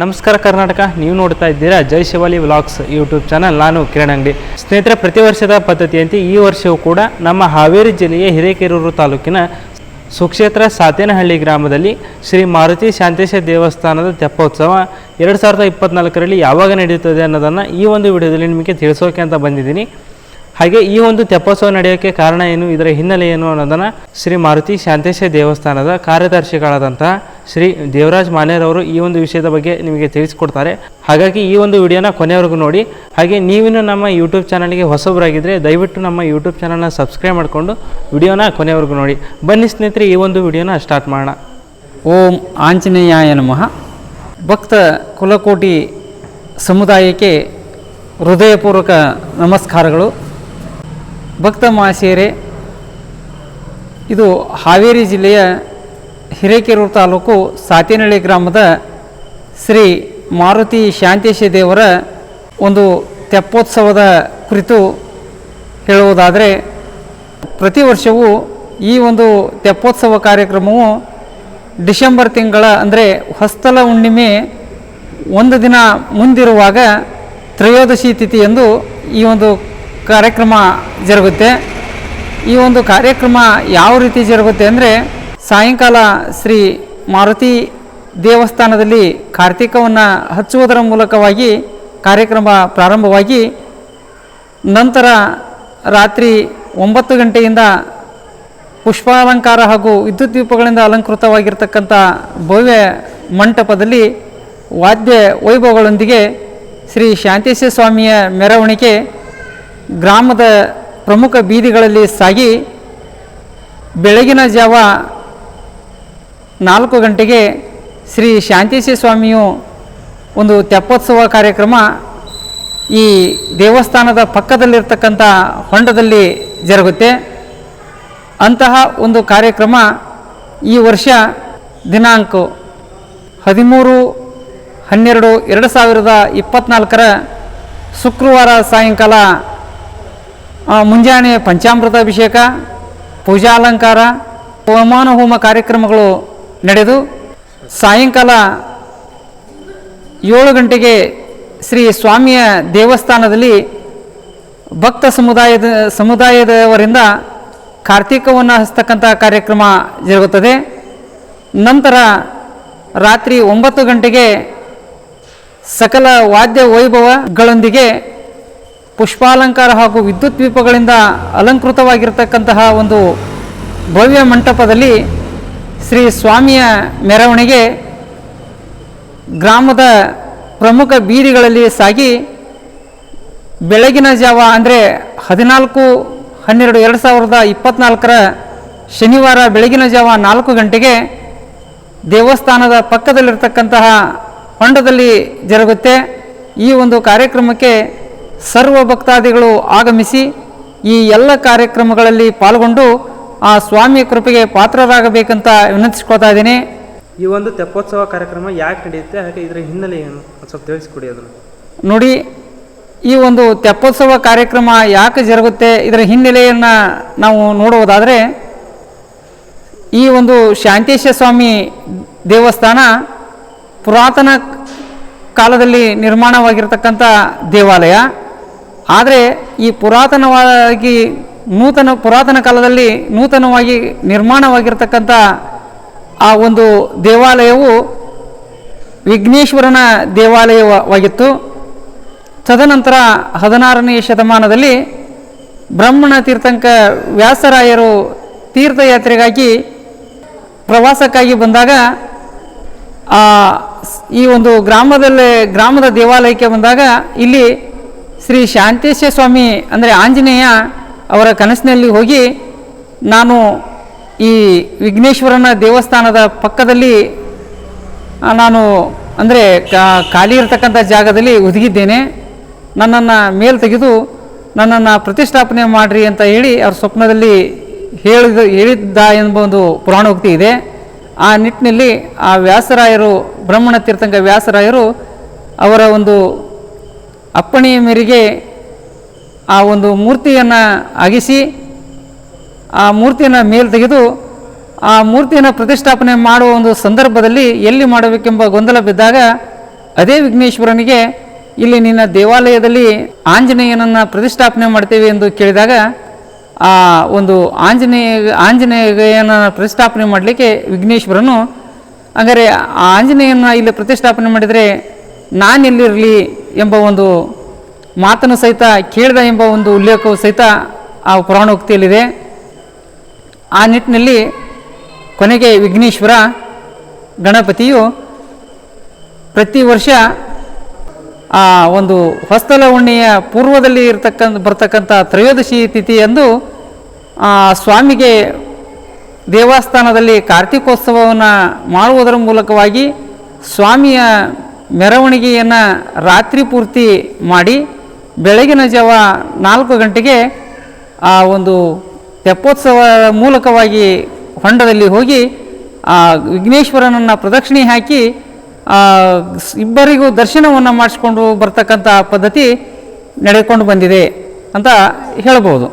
ನಮಸ್ಕಾರ ಕರ್ನಾಟಕ, ನೀವು ನೋಡ್ತಾ ಇದ್ದೀರಾ Jai Shivali vlogs YouTube channel. ನಾನು ಕಿರಣ್ ಅಂಗಡಿ. ಸ್ನೇಹಿತರೆ, ಪ್ರತಿ ವರ್ಷದ ಪದ್ಧತಿಯಂತೆ ಈ ವರ್ಷವೂ ಕೂಡ ನಮ್ಮ ಹಾವೇರಿ ಜಿಲ್ಲೆಯ ಹಿರೇಕೆರೂರು ತಾಲೂಕಿನ ಸುಕ್ಷೇತ್ರ ಸಾತೇನಹಳ್ಳಿ ಗ್ರಾಮದಲ್ಲಿ ಶ್ರೀ ಮಾರುತಿ ಶಾಂತೇಶ ದೇವಸ್ಥಾನದ ತೆಪ್ಪೋತ್ಸವ ಎರಡು ಸಾವಿರದ ಇಪ್ಪತ್ನಾಲ್ಕರಲ್ಲಿ ಯಾವಾಗ ನಡೆಯುತ್ತದೆ ಅನ್ನೋದನ್ನು ಈ ಒಂದು ವಿಡಿಯೋದಲ್ಲಿ ನಿಮಗೆ ತಿಳಿಸೋಕೆ ಅಂತ ಬಂದಿದ್ದೀನಿ. ಹಾಗೆ ಈ ಒಂದು ತೆಪ್ಪೋತ್ಸವ ನಡೆಯೋಕ್ಕೆ ಕಾರಣ ಏನು, ಇದರ ಹಿನ್ನೆಲೆ ಏನು ಅನ್ನೋದನ್ನು ಶ್ರೀ ಮಾರುತಿ ಶಾಂತೇಶ ದೇವಸ್ಥಾನದ ಕಾರ್ಯದರ್ಶಿಗಳಾದಂಥ ಶ್ರೀ ದೇವರಾಜ್ ಮಾನ್ಯರವರು ಈ ಒಂದು ವಿಷಯದ ಬಗ್ಗೆ ನಿಮಗೆ ತಿಳಿಸಿಕೊಡ್ತಾರೆ. ಹಾಗಾಗಿ ಈ ಒಂದು ವಿಡಿಯೋನ ಕೊನೆಯವರೆಗೂ ನೋಡಿ. ಹಾಗೆ ನೀವಿನ್ನು ನಮ್ಮ ಯೂಟ್ಯೂಬ್ ಚಾನಲ್ಗೆ ಹೊಸಬರಾಗಿದ್ದರೆ ದಯವಿಟ್ಟು ನಮ್ಮ ಯೂಟ್ಯೂಬ್ ಚಾನಲ್ನ ಸಬ್ಸ್ಕ್ರೈಬ್ ಮಾಡಿಕೊಂಡು ವಿಡಿಯೋನ ಕೊನೆವರೆಗೂ ನೋಡಿ. ಬನ್ನಿ ಸ್ನೇಹಿತರೆ, ಈ ಒಂದು ವಿಡಿಯೋನ ಸ್ಟಾರ್ಟ್ ಮಾಡೋಣ. ಓಂ ಆಂಜನೇಯ ನಮಃ. ಭಕ್ತ ಕುಲಕೋಟಿ ಸಮುದಾಯಕ್ಕೆ ಹೃದಯಪೂರ್ವಕ ನಮಸ್ಕಾರಗಳು. ಭಕ್ತ ಮಹಾಶಯರೇ ಇದು ಹಾವೇರಿ ಜಿಲ್ಲೆಯ ಹಿರೇಕೆರೂರು ತಾಲೂಕು ಸಾತೇನಹಳ್ಳಿ ಗ್ರಾಮದ ಶ್ರೀ ಮಾರುತಿ ಶಾಂತೇಶ ದೇವರ ಒಂದು ತೆಪ್ಪೋತ್ಸವದ ಕುರಿತು ಹೇಳುವುದಾದರೆ, ಪ್ರತಿ ವರ್ಷವೂ ಈ ಒಂದು ತೆಪ್ಪೋತ್ಸವ ಕಾರ್ಯಕ್ರಮವು ಡಿಸೆಂಬರ್ ತಿಂಗಳ ಅಂದರೆ ಹೊಸ್ತಲ ಹುಣ್ಣಿಮೆ ಒಂದು ದಿನ ಮುಂದಿರುವಾಗ ತ್ರಯೋದಶಿ ತಿಥಿ ಎಂದು ಈ ಒಂದು ಕಾರ್ಯಕ್ರಮ ಜರುಗುತ್ತೆ. ಈ ಒಂದು ಕಾರ್ಯಕ್ರಮ ಯಾವ ರೀತಿ ಜರುಗುತ್ತೆ ಅಂದರೆ ಸಾಯಂಕಾಲ ಶ್ರೀ ಮಾರುತಿ ದೇವಸ್ಥಾನದಲ್ಲಿ ಕಾರ್ತಿಕವನ್ನು ಹಚ್ಚುವುದರ ಮೂಲಕವಾಗಿ ಕಾರ್ಯಕ್ರಮ ಪ್ರಾರಂಭವಾಗಿ ನಂತರ ರಾತ್ರಿ ಒಂಬತ್ತು ಗಂಟೆಯಿಂದ ಪುಷ್ಪಾಲಂಕಾರ ಹಾಗೂ ವಿದ್ಯುತ್ ದೀಪಗಳಿಂದ ಅಲಂಕೃತವಾಗಿರ್ತಕ್ಕಂಥ ಭವ್ಯ ಮಂಟಪದಲ್ಲಿ ವಾದ್ಯ ವೈಭವಗಳೊಂದಿಗೆ ಶ್ರೀ ಶಾಂತೇಶ್ವರ ಸ್ವಾಮಿಯ ಮೆರವಣಿಗೆ ಗ್ರಾಮದ ಪ್ರಮುಖ ಬೀದಿಗಳಲ್ಲಿ ಸಾಗಿ ಬೆಳಗಿನ ಜಾವ ನಾಲ್ಕು ಗಂಟೆಗೆ ಶ್ರೀ ಶಾಂತೇಶ್ವರ ಸ್ವಾಮಿಯು ಒಂದು ತೆಪ್ಪೋತ್ಸವ ಕಾರ್ಯಕ್ರಮ ಈ ದೇವಸ್ಥಾನದ ಪಕ್ಕದಲ್ಲಿರ್ತಕ್ಕಂಥ ಹೊಂಡದಲ್ಲಿ ಜರುಗುತ್ತೆ. ಅಂತಹ ಒಂದು ಕಾರ್ಯಕ್ರಮ ಈ ವರ್ಷ ದಿನಾಂಕ ಹದಿಮೂರು ಹನ್ನೆರಡು ಎರಡು ಸಾವಿರದ ಇಪ್ಪತ್ತ್ನಾಲ್ಕರ ಶುಕ್ರವಾರ ಸಾಯಂಕಾಲ ಮುಂಜಾನೆ ಪಂಚಾಮೃತ ಅಭಿಷೇಕ ಪೂಜಾಲಂಕಾರ ಹೋಮಾನ ಹೋಮ ಕಾರ್ಯಕ್ರಮಗಳು ನಡೆದು ಸಾಯಂಕಾಲ ಏಳು ಗಂಟೆಗೆ ಶ್ರೀ ಸ್ವಾಮಿಯ ದೇವಸ್ಥಾನದಲ್ಲಿ ಭಕ್ತ ಸಮುದಾಯದ, ಸಮುದಾಯದವರಿಂದ ಕಾರ್ತೀಕವನ್ನು ಹಸ್ತಕ್ಕಂಥ ಕಾರ್ಯಕ್ರಮ ಜರುಗುತ್ತದೆ. ನಂತರ ರಾತ್ರಿ ಒಂಬತ್ತು ಗಂಟೆಗೆ ಸಕಲ ವಾದ್ಯ ವೈಭವಗಳೊಂದಿಗೆ ಪುಷ್ಪಾಲಂಕಾರ ಹಾಗೂ ವಿದ್ಯುತ್ ದೀಪಗಳಿಂದ ಅಲಂಕೃತವಾಗಿರ್ತಕ್ಕಂತಹ ಒಂದು ಭವ್ಯ ಮಂಟಪದಲ್ಲಿ ಶ್ರೀ ಸ್ವಾಮಿಯ ಮೆರವಣಿಗೆ ಗ್ರಾಮದ ಪ್ರಮುಖ ಬೀದಿಗಳಲ್ಲಿ ಸಾಗಿ ಬೆಳಗಿನ ಜಾವ ಅಂದರೆ ಹದಿನಾಲ್ಕು ಹನ್ನೆರಡು ಎರಡು ಸಾವಿರದ ಇಪ್ಪತ್ತ್ನಾಲ್ಕರ ಶನಿವಾರ ಬೆಳಗಿನ ಜಾವ ನಾಲ್ಕು ಗಂಟೆಗೆ ದೇವಸ್ಥಾನದ ಪಕ್ಕದಲ್ಲಿರ್ತಕ್ಕಂತಹ ಹೊಂಡದಲ್ಲಿ ಜರುಗುತ್ತೆ. ಈ ಒಂದು ಕಾರ್ಯಕ್ರಮಕ್ಕೆ ಸರ್ವ ಭಕ್ತಾದಿಗಳು ಆಗಮಿಸಿ ಈ ಎಲ್ಲ ಕಾರ್ಯಕ್ರಮಗಳಲ್ಲಿ ಪಾಲ್ಗೊಂಡು ಆ ಸ್ವಾಮಿಯ ಕೃಪೆಗೆ ಪಾತ್ರರಾಗಬೇಕಂತ ವಿನಂತಿಸ್ಕೊಳ್ತಾ ಇದ್ದೀನಿ. ಈ ಒಂದು ತೆಪ್ಪೋತ್ಸವ ಕಾರ್ಯಕ್ರಮ ಯಾಕೆ ನಡೆಯುತ್ತೆ? ಹಾಗೆ ಇದರ ಹಿನ್ನೆಲೆ ಏನು? ಸ್ವಲ್ಪ ತಿಳಿಸ್ಕೊಡಿ ಅದನ್ನು. ನೋಡಿ ಈ ಒಂದು ತೆಪ್ಪೋತ್ಸವ ಕಾರ್ಯಕ್ರಮ ಯಾಕೆ ಜರುಗುತ್ತೆ? ಇದರ ಹಿನ್ನೆಲೆಯನ್ನು ನಾವು ನೋಡುವುದಾದರೆ ಈ ಒಂದು ಶಾಂತೇಶ ಸ್ವಾಮಿ ದೇವಸ್ಥಾನ ಪುರಾತನ ಕಾಲದಲ್ಲಿ ನಿರ್ಮಾಣವಾಗಿರ್ತಕ್ಕಂಥ ದೇವಾಲಯ. ಆದರೆ ಈ ಪುರಾತನವಾಗಿ ನೂತನ ಪುರಾತನ ಕಾಲದಲ್ಲಿ ನೂತನವಾಗಿ ನಿರ್ಮಾಣವಾಗಿರ್ತಕ್ಕಂಥ ಆ ಒಂದು ದೇವಾಲಯವು ವಿಘ್ನೇಶ್ವರನ ದೇವಾಲಯವಾಗಿತ್ತು. ತದನಂತರ ಹದಿನಾರನೆಯ ಶತಮಾನದಲ್ಲಿ ಬ್ರಹ್ಮಣ ತೀರ್ಥಂಕ ವ್ಯಾಸರಾಯರು ತೀರ್ಥಯಾತ್ರೆಗಾಗಿ ಪ್ರವಾಸಕ್ಕಾಗಿ ಬಂದಾಗ ಈ ಒಂದು ಗ್ರಾಮದಲ್ಲೇ ಗ್ರಾಮದ ದೇವಾಲಯಕ್ಕೆ ಬಂದಾಗ ಇಲ್ಲಿ ಶ್ರೀ ಶಾಂತೇಶ ಸ್ವಾಮಿ ಅಂದರೆ ಆಂಜನೇಯ ಅವರ ಕನಸಿನಲ್ಲಿ ಹೋಗಿ ನಾನು ಈ ವಿಘ್ನೇಶ್ವರನ ದೇವಸ್ಥಾನದ ಪಕ್ಕದಲ್ಲಿ ನಾನು ಅಂದರೆ ಖಾಲಿ ಇರತಕ್ಕಂಥ ಜಾಗದಲ್ಲಿ ಒದಗಿದ್ದೇನೆ ನನ್ನನ್ನು ಮೇಲೆ ತೆಗೆದು ನನ್ನನ್ನು ಪ್ರತಿಷ್ಠಾಪನೆ ಮಾಡಿರಿ ಅಂತ ಹೇಳಿ ಅವ್ರ ಸ್ವಪ್ನದಲ್ಲಿ ಹೇಳಿದ, ಹೇಳಿದ್ದ ಎಂಬ ಒಂದು ಪುರಾಣೋಕ್ತಿ ಇದೆ. ಆ ನಿಟ್ಟಿನಲ್ಲಿ ಆ ವ್ಯಾಸರಾಯರು ಬ್ರಹ್ಮಣ ತೀರ್ಥಂಕ ವ್ಯಾಸರಾಯರು ಅವರ ಒಂದು ಅಪ್ಪಣೆಯ ಮೇರೆಗೆ ಆ ಒಂದು ಮೂರ್ತಿಯನ್ನು ಅಗಿಸಿ, ಆ ಮೂರ್ತಿಯನ್ನು ಮೇಲೆ ತೆಗೆದು ಆ ಮೂರ್ತಿಯನ್ನು ಪ್ರತಿಷ್ಠಾಪನೆ ಮಾಡುವ ಒಂದು ಸಂದರ್ಭದಲ್ಲಿ ಎಲ್ಲಿ ಮಾಡಬೇಕೆಂಬ ಗೊಂದಲ ಬಿದ್ದಾಗ ಅದೇ ವಿಘ್ನೇಶ್ವರನಿಗೆ, ಇಲ್ಲಿ ನಿನ್ನ ದೇವಾಲಯದಲ್ಲಿ ಆಂಜನೇಯನನ್ನು ಪ್ರತಿಷ್ಠಾಪನೆ ಮಾಡ್ತೇವೆ ಎಂದು ಕೇಳಿದಾಗ, ಆ ಒಂದು ಆಂಜನೇಯ, ಆಂಜನೇಯನ ಪ್ರತಿಷ್ಠಾಪನೆ ಮಾಡಲಿಕ್ಕೆ ವಿಘ್ನೇಶ್ವರನು, ಹಂಗಾರೆ ಆ ಆಂಜನೇಯನ ಇಲ್ಲಿ ಪ್ರತಿಷ್ಠಾಪನೆ ಮಾಡಿದರೆ ನಾನೆಲ್ಲಿರಲಿ? ಎಂಬ ಒಂದು ಮಾತನ್ನು ಸಹಿತ ಕೇಳಿದ ಎಂಬ ಒಂದು ಉಲ್ಲೇಖವು ಸಹಿತ ಆ ಪುರಾಣೋಕ್ತಿಯಲ್ಲಿದೆ. ಆ ನಿಟ್ಟಿನಲ್ಲಿ ಕೊನೆಗೆ ವಿಘ್ನೇಶ್ವರ ಗಣಪತಿಯು ಪ್ರತಿ ವರ್ಷ ಆ ಒಂದು ಹೊಸ್ತಲ ಉಣ್ಣೆಯ ಪೂರ್ವದಲ್ಲಿ ಇರತಕ್ಕಂಥ, ಬರ್ತಕ್ಕಂಥ ತ್ರಯೋದಶಿ ತಿಥಿಯಂದು ಸ್ವಾಮಿಗೆ ದೇವಸ್ಥಾನದಲ್ಲಿ ಕಾರ್ತಿಕೋತ್ಸವವನ್ನು ಮಾಡುವುದರ ಮೂಲಕವಾಗಿ ಸ್ವಾಮಿಯ ಮೆರವಣಿಗೆಯನ್ನು ರಾತ್ರಿ ಪೂರ್ತಿ ಮಾಡಿ ಬೆಳಗಿನ ಜಾವ ನಾಲ್ಕು ಗಂಟೆಗೆ ಆ ಒಂದು ತೆಪ್ಪೋತ್ಸವ ಮೂಲಕವಾಗಿ ಹೊಂಡದಲ್ಲಿ ಹೋಗಿ ಆ ವಿಘ್ನೇಶ್ವರನನ್ನು ಪ್ರದಕ್ಷಿಣೆ ಹಾಕಿ ಇಬ್ಬರಿಗೂ ದರ್ಶನವನ್ನು ಮಾಡಿಸ್ಕೊಂಡು ಬರ್ತಕ್ಕಂಥ ಪದ್ಧತಿ ನಡೆದುಕೊಂಡು ಬಂದಿದೆ ಅಂತ ಹೇಳ್ಬೋದು.